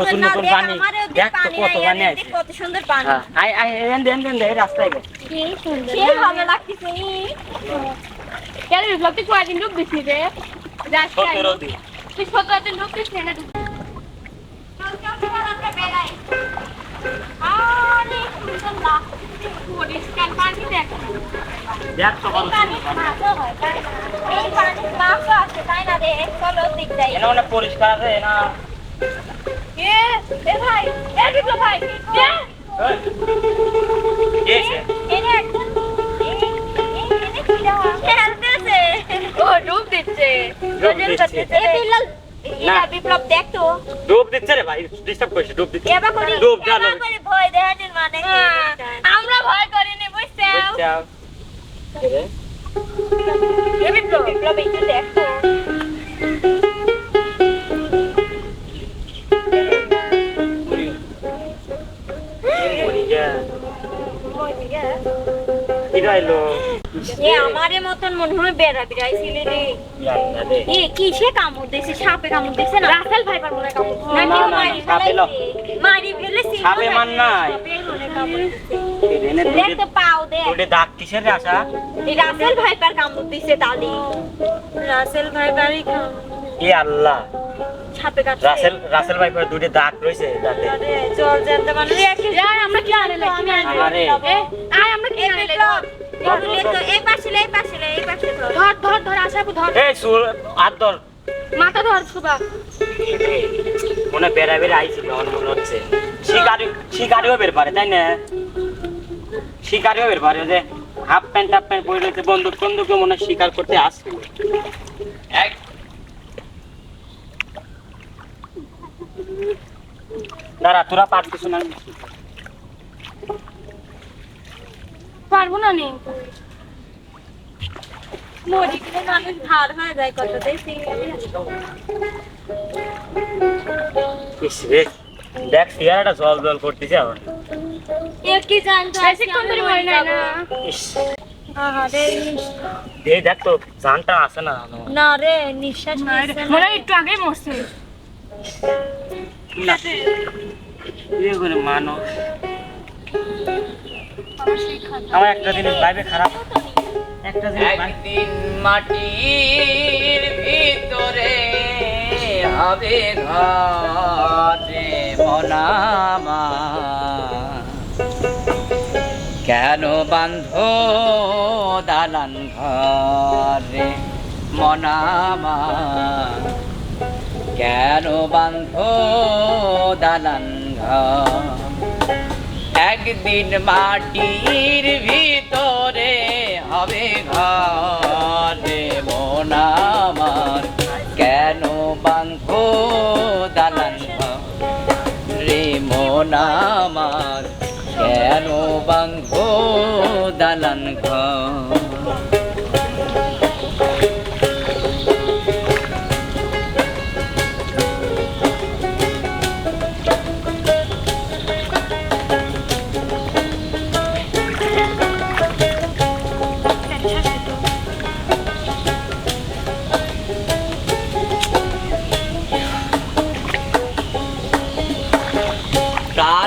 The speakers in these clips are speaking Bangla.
নতুন নতুন পানি। দেখ তো কত পানি আছে। কত সুন্দর পানি। হ্যাঁ আই আই এন দেন দেন এই রাস্তায় গেছে কি সুন্দর সে ভালো লাগতেছে। নি কেন বিপ্লব তুই কয়দিন ডুব দিছি রে। তুই দিন ডুব দিস না ডুব দেখ। তো পানি? এই আছে তাই না রে? চলো যাই। পরিষ্কার না? এ এ ভাই এ বিপ্লব ভাই এ এসে এনে একজন এই এই এনে কি দেওয়া খেলতেছে ও ডুব দিচ্ছে ডুব দিচ্ছে। এ বিপ্লব না। বিপ্লব দেখ তো ডুব দিচ্ছে রে ভাই ডিস্টার্ব করছে ডুব দিচ্ছে এবার করি ডুব জানো এবার করে ভয় দেখানোর মানে হ্যাঁ? আমরা ভয় করিনি বুঝছ বুঝছাও এ বিপ্লব বিপ্লব একটু দেখ তো এ আমারে মতন মনে হয় বেড়া বিড়াইছিল রে। এ কিসে কামড় দিছে সাপে কামড় দিছে না? রাসেল ভাই মনে কামড় না না, মারি সাপে লো। মারি ফেলেছে সাপে মান নাই। সাপে মনে কামড় দিছে। এনে দেখ তো পাও দেখ। দুটে দাগ কিসের রে এই রাসেল ভাইপার কামড় দিছে তালি। রাসেল ভাইপারই এ আল্লাহ। সাপে কাটছে। রাসেল রাসেল ভাই পরে দুটে দাগ রয়েছে দাঁতে। আরে চল মানে যাই আমরা কি আনলে কি আনলে? আরে। আয় আমরা কি আনলে? এই পাশে লে, এই পাশে লে, এই পাশে ধর। ধর ধর ধর আশাপু ধর। এই সুর আর ধর। মাথা ধর সুবা মনে বেড়া বেড়ে আইছিল আমার মনে হচ্ছে। শিকারি শিকারিও বের পারে তাই না? শিকারিও বের পারে যে হাফ প্যান্ট হাফ প্যান্ট পরে রয়েছে বন্দুক বন্দুকে মনে হয় শিকার করতে আসছিল এক দাঁড়া তোরা পারতিস না। পারব না নি? মরি গেলে মানুষ ভার হয়ে যায় কত দেখছি দেখ সিগারেটা জল জল করতেছে আবার। কি জানতো বেশিক্ষণ ধরে মরে না। দে দেখ তো জানটা আসে না। না রে নিঃশ্বাস মনে একটু আগেই মরছে। মানুষ আমার একটা জিনিস খারাপ। একটা মাটির ভিতরে হবে কেন বান্ধ দালান ঘরে মনামা? কেন বান্ধ একদিন মাটির ভিতরে হবে ঘরে মন আমার। কেন বান্ধ দালান রে মন আমার, কেন বান্ধ দালান ঘর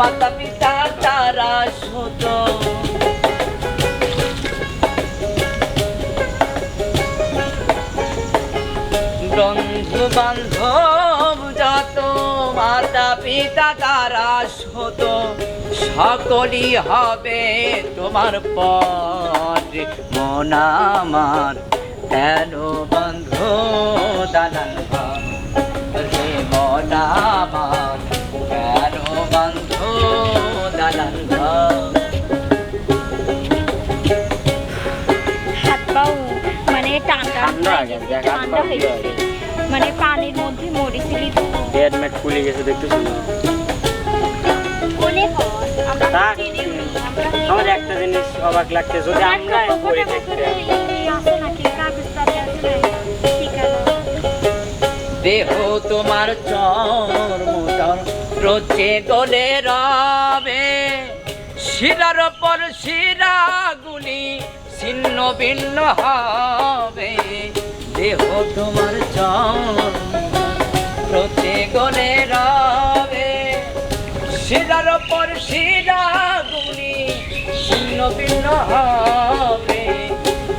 মাতা পিতা, তারা শত বন্ধু বান্ধব যত, মাতা পিতা, তারা শত সকলই হবে তোমার পর মন আমার, কেন বন্ধ দালান মানে টান টান ঠান্ডা হয়ে গেছে, মানে পানির মধ্যে মরেছিলি তো। ডেড মেট পুলে গেছে দেখতেছি? আমরা একটা জিনিস অবাক লাগছে যদি আমরা দেহ তোমার চর মোটর রোচে গলে রবে। শিরার পর শিরাগুলি ছিন্ন ভিন্ন হবে। দেহ তোমার চর রোচে গলে রবে। শিরার পর শিরাগুলি ছিন্ন ভিন্ন হবে।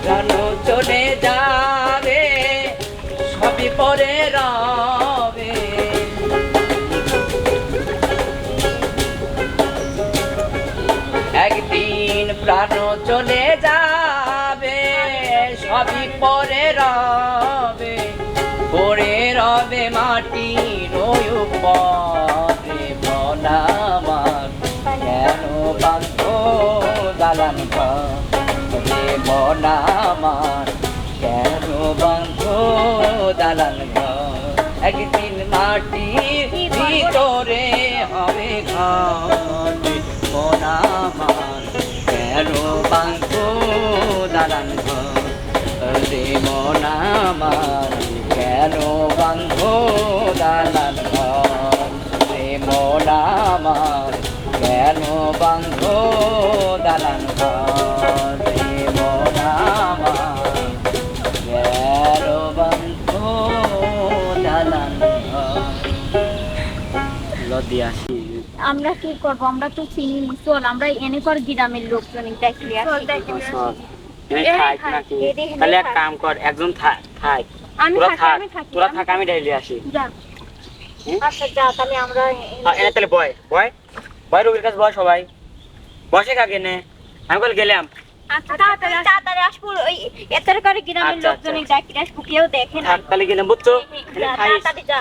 প্রাণ চলে যাবে, সবই পরে রবে। একদিন প্রাণ চলে পরে রবে পরে রবে মাটি পরে বলামার কেন বান্ধ দালান ঘরে বলামার কেন বান্ধ দালান ঘর? একদিন মাটি ভিতরে হবে ঘরে বলামার কেন বান্ধ দালান মনামার কেন বান্ধ দালান ঘর? রে মনামার কেন বান্ধ দালান ঘর? রে মনামার কেন বান্ধ দালান ঘর? আমরা কি করব? আমরা তো চিনি। চল আমরা এনে কর গ্রামের লোকজন দেখলি এই থাক নাকি? তাহলে এক কাম কর একজন থাক। থাক তোরা থাক তোরা থাক আমি আসি আচ্ছা যা তাহলে আমরা হ্যাঁ, এনে তাহলে বয় বয়। বয় রবির কাছে বয় সবাই। বসে কাকে নে? আমি বল গেলাম। আচ্ছা তাড়াতাড়ি তাড়াতাড়ি আসব ওই এত করে গ্রামের আচ্ছা, লোকজন আচ্ছা। ডাকি কেউ দেখে তাহলে গেলাম বুঝছ? এনে তাড়াতাড়ি যা।